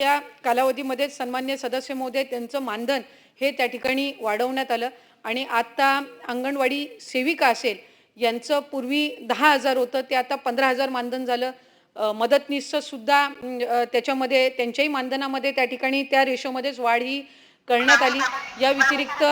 त्या कालावधीमध्ये सन्मान्य सदस्य महोदय त्यांचं मानधन हे त्या ठिकाणी वाढवण्यात आलं. आणि आता अंगणवाडी सेविका असेल यांचं पूर्वी दहा हजार होतं ते आता पंधरा हजार मानधन झालं. अ, मदतनीसचं सुद्धा त्याच्यामध्ये त्यांच्याही मानधनामध्ये त्या ठिकाणी त्या रेशोमध्येच वाढ ही करण्यात आली. या व्यतिरिक्त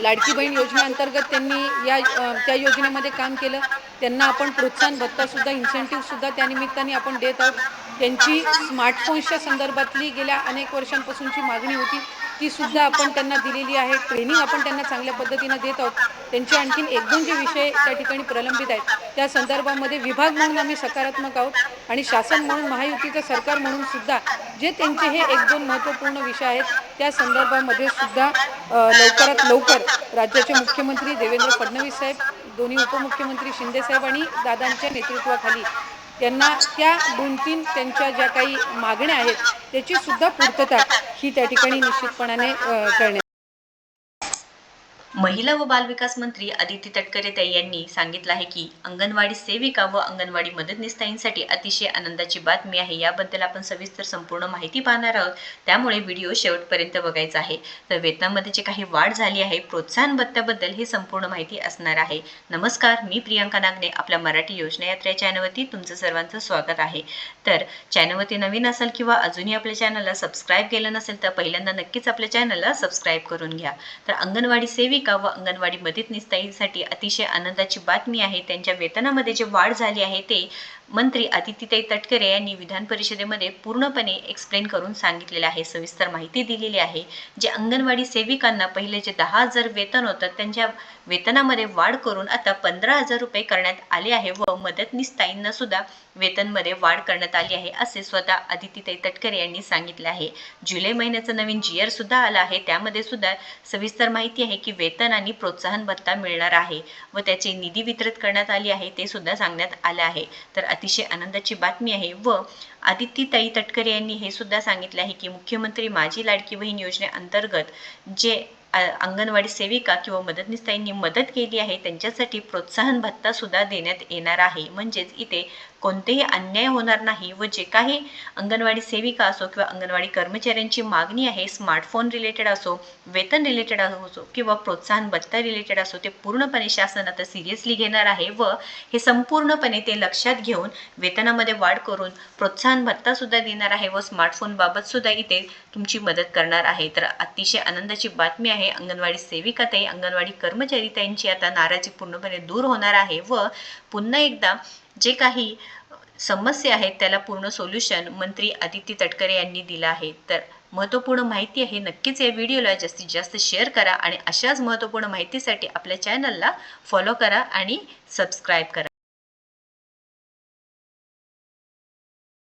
लाडकी बहीण योजनेअंतर्गत त्यांनी या त्या योजनेमध्ये काम केलं. त्यांना आपण प्रोत्साहन भत्तासुद्धा इन्सेंटिव्हसुद्धा त्या निमित्ताने आपण देत आहोत. त्यांची स्मार्टफोन्सच्या संदर्भातली गेल्या अनेक वर्षांपासूनची मागणी होती. ती सुद्धा आपण त्यांना दिलेली आहे. ट्रेनिंग आपण त्यांना चांगल्या पद्धतीनं देत आहोत. त्यांचे आणखीन एक दोन जे विषय त्या ठिकाणी प्रलंबित आहेत त्या संदर्भामध्ये विभाग म्हणून आम्ही सकारात्मक आहोत आणि शासन म्हणून महायुतीचं सरकार म्हणून सुद्धा जे त्यांचे हे एक दोन महत्त्वपूर्ण विषय आहेत त्या संदर्भामध्ये सुद्धा लवकरात लवकर राज्याचे मुख्यमंत्री देवेंद्र फडणवीस साहेब दोन्ही उपमुख्यमंत्री शिंदे साहेब आणि दादांच्या नेतृत्वाखाली त्यांना त्या दोन तीन त्यांच्या ज्या काही मागण्या आहेत त्याची सुद्धा पूर्तता ही त्या ठिकाणी निश्चितपणाने करण्यात महिला व बालविकास मंत्री आदिती तटकरे यांनी सांगितलं आहे की अंगणवाडी सेविका व अंगणवाडी मदतनीसताईंसाठी अतिशय आनंदाची बातमी आहे. याबद्दल आपण सविस्तर संपूर्ण माहिती पाहणार आहोत. त्यामुळे व्हिडिओ शेवटपर्यंत बघायचा आहे. तर वेतनामध्ये जे काही वाढ झाली आहे प्रोत्साहन भत्त्याबद्दल ही संपूर्ण माहिती असणार आहे. नमस्कार मी प्रियांका नागने आपल्या मराठी योजना यात्रा चॅनलवरती तुमचं सर्वांचं स्वागत आहे. तर चॅनलवरती नवीन असाल किंवा अजूनही आपल्या चॅनलला सबस्क्राईब केलं नसेल तर पहिल्यांदा नक्कीच आपल्या चॅनलला सबस्क्राईब करून घ्या. तर अंगणवाडी सेविका व अंगणवाडी मदतनीसताईंसाठी अतिशय आनंदाची बातमी आहे. त्यांच्या वेतनामध्ये जे वाढ झाली आहे ते मंत्री अदितीताई तटकरे यांनी विधान परिषदेमध्ये पूर्णपणे एक्सप्लेन करून सांगितलेले आहे. सविस्तर माहिती दिलेली आहे. जे अंगणवाडी सेविकांना पहिले जे दहा हजार वेतन होतं त्यांच्या वेतनामध्ये वाढ करून आता पंधरा हजार रुपये करण्यात आले आहे व मदतनीसताईंना सुद्धा वेतनमध्ये वाढ करण्यात आली आहे असे स्वतः अदितीताई तटकरे यांनी सांगितले आहे. जुलै महिन्याचं नवीन जी सुद्धा आला आहे. त्यामध्ये सुद्धा सविस्तर माहिती आहे की वेतन आणि प्रोत्साहन भत्ता मिळणार आहे व त्याचे निधी वितरित करण्यात आली आहे ते सुद्धा सांगण्यात आलं आहे. तर अतिशय आनंदाची बातमी आहे व आदित्यताई तटकरे यांनी हे सुद्धा सांगितले आहे की मुख्यमंत्री माझी लाडकी बहीण योजनेअंतर्गत जे अंगणवाडी सेविका किंवा मदतनीसताईंनी मदत केली आहे त्यांच्यासाठी प्रोत्साहन भत्ता सुद्धा देण्यात येणार आहे. म्हणजेच इथे कोणतेही अन्याय होणार नाही व जे काही अंगणवाडी सेविका असो किंवा अंगणवाडी कर्मचाऱ्यांची मागणी आहे स्मार्टफोन रिलेटेड असो वेतन रिलेटेड असो किंवा प्रोत्साहन भत्ता रिलेटेड असो ते पूर्णपणे शासन आता सिरियसली घेणार आहे व हे संपूर्णपणे ते लक्षात घेऊन वेतनामध्ये वाढ करून प्रोत्साहन भत्ता सुद्धा देणार आहे व स्मार्टफोन बाबत सुद्धा इथे तुमची मदत करणार आहे. तर अतिशय आनंदाची बातमी आहे अंगणवाडी सेविका ताई अंगणवाडी कर्मचारी त्यांची आता नाराजी पूर्णपणे दूर होणार आहे व पुन्हा एकदा जे काही समस्या आहेत त्याला पूर्ण सोल्युशन मंत्री आदित्य तटकरे यांनी दिलं आहे. तर महत्त्वपूर्ण माहिती आहे नक्कीच या व्हिडिओला जास्तीत जास्त शेअर करा आणि अशाच महत्त्वपूर्ण माहितीसाठी आपल्या चॅनलला फॉलो करा आणि सबस्क्राईब करा.